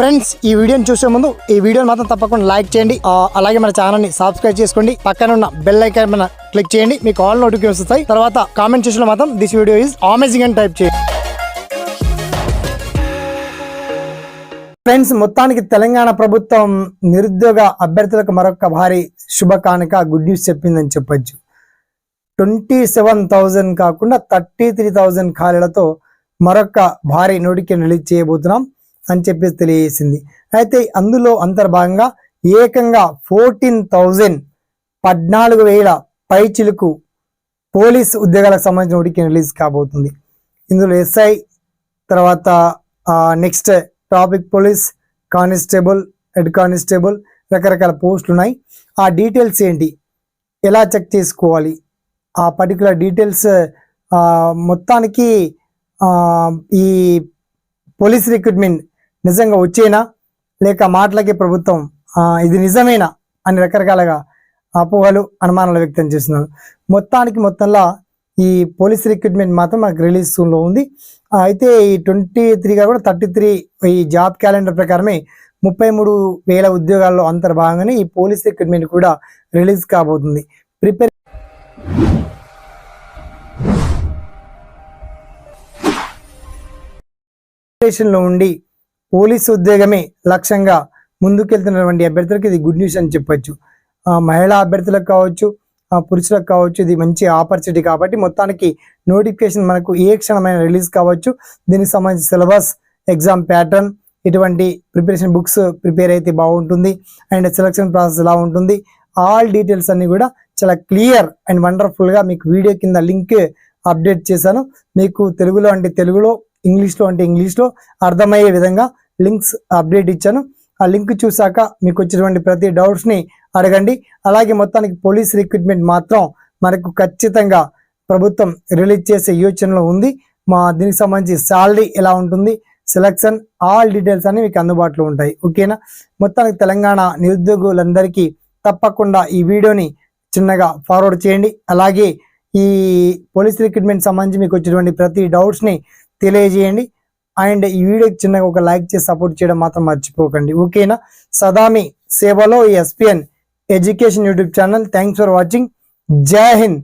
Friends ఈ వీడియోని చూసే ముందు ఈ వీడియోని మాత్రం తప్పకుండా లైక్ చేయండి. అలాగే మన ఛానల్ని సబ్స్క్రైబ్ చేసుకోండి. పక్కన ఉన్న బెల్ ఐకాన్ మన క్లిక్ చేయండి. మీకు ఆల్ నోటిఫికేషన్ వస్తాయి. తర్వాత కామెంట్ చేసిన మాత్రం దిస్ వీడియో ఈజ్ అమేజింగ్ అని టైప్ చేయండి. ఫ్రెండ్స్ మొత్తానికి తెలంగాణ ప్రభుత్వం నిరుద్యోగ అభ్యర్థులకు మరొక భారీ శుభకానుక గుడ్ న్యూస్ చెప్పిందని చెప్పొచ్చు. ట్వంటీ సెవెన్ థౌజండ్ కాకుండా థర్టీ త్రీ థౌజండ్ ఖాళీలతో మరొక భారీ నోటికి రిలీజ్ చేయబోతున్నాం. అని చెప్పేసి తెలియజేసింది. అయితే అందులో అంతర్భాగంగా ఏకంగా ఫోర్టీన్ థౌజండ్ పద్నాలుగు వేల పైచిలకు పోలీస్ ఉద్యోగాలకు సంబంధించిన ఉడికి రిలీజ్ కాబోతుంది. ఇందులో ఎస్ఐ తర్వాత next traffic police constable head constable రకరకాల పోస్టులు ఉన్నాయి. ఆ డీటెయిల్స్ ఏంటి? ఎలా చెక్ చేసుకోవాలి? ఆ పర్టికులర్ డీటెయిల్స్ మొత్తానికి ఈ పోలీస్ రిక్రూట్మెంట్ నిజంగా వచ్చేనా? లేక మాటలకి ప్రభుత్వం ఇది నిజమేనా? అని రకరకాలుగా అపోహలు అనుమానాలు వ్యక్తం చేస్తున్నారు. మొత్తానికి మొత్తంలో ఈ పోలీస్ రిక్రూట్మెంట్ మాత్రం మనకు రిలీజ్లో ఉంది. అయితే ఈ ట్వంటీ త్రీగా కూడా థర్టీ త్రీ ఈ జాబ్ క్యాలెండర్ ప్రకారమే ముప్పై మూడు వేల ఉద్యోగాల్లో అంతర్భాగంగానే ఈ పోలీస్ రిక్రూట్మెంట్ కూడా రిలీజ్ కాబోతుంది. ప్రిపేర్లో ఉండి పోలీసు ఉద్యోగమే లక్ష్యంగా ముందుకెళ్తున్నటువంటి అభ్యర్థులకు ఇది గుడ్ న్యూస్ అని చెప్పొచ్చు. ఆ, మహిళా అభ్యర్థులకు కావచ్చు ఆ, పురుషులకు కావచ్చు ఇది మంచి ఆపర్చునిటీ కాబట్టి మొత్తానికి నోటిఫికేషన్ మనకు ఏ క్షణమైన రిలీజ్ కావచ్చు. దీనికి సంబంధించి సిలబస్ ఎగ్జామ్ ప్యాటర్న్ ఇటువంటి ప్రిపరేషన్ బుక్స్ ప్రిపేర్ అయితే బాగుంటుంది. అండ్ సెలక్షన్ ప్రాసెస్ ఎలా ఉంటుంది ఆల్ డీటెయిల్స్ అన్ని కూడా చాలా క్లియర్ అండ్ వండర్ఫుల్గా మీకు వీడియో కింద లింక్ అప్డేట్ చేశాను. మీకు తెలుగులో అంటే తెలుగులో ఇంగ్లీష్లో అంటే ఇంగ్లీష్లో అర్థమయ్యే విధంగా లింక్స్ అప్డేట్ ఇచ్చాను. ఆ లింక్ చూశాక మీకు వచ్చినటువంటి ప్రతి డౌట్స్ని అడగండి. అలాగే మొత్తానికి పోలీస్ రిక్రూట్మెంట్ మాత్రం మనకు ఖచ్చితంగా ప్రభుత్వం రిలీజ్ చేసే యోచనలో ఉంది. మా దీనికి సంబంధించి శాలరీ ఎలా ఉంటుంది సెలక్షన్ ఆల్ డీటెయిల్స్ అన్ని మీకు అందుబాటులో ఉంటాయి. ఓకేనా? మొత్తానికి తెలంగాణ నిరుద్యోగులందరికీ తప్పకుండా ఈ వీడియోని చిన్నగా ఫార్వర్డ్ చేయండి. అలాగే ఈ పోలీస్ రిక్రూట్మెంట్ సంబంధించి మీకు వచ్చినటువంటి ప్రతి డౌట్స్ని తెలియజేయండి. అండ్ ఈ వీడియోకి చిన్నగా ఒక లైక్ చేసి సపోర్ట్ చేయడం మాత్రం మర్చిపోకండి. ఓకేనా? సదామి సేవలో SPN education YouTube channel. Thanks for watching. జై హింద్.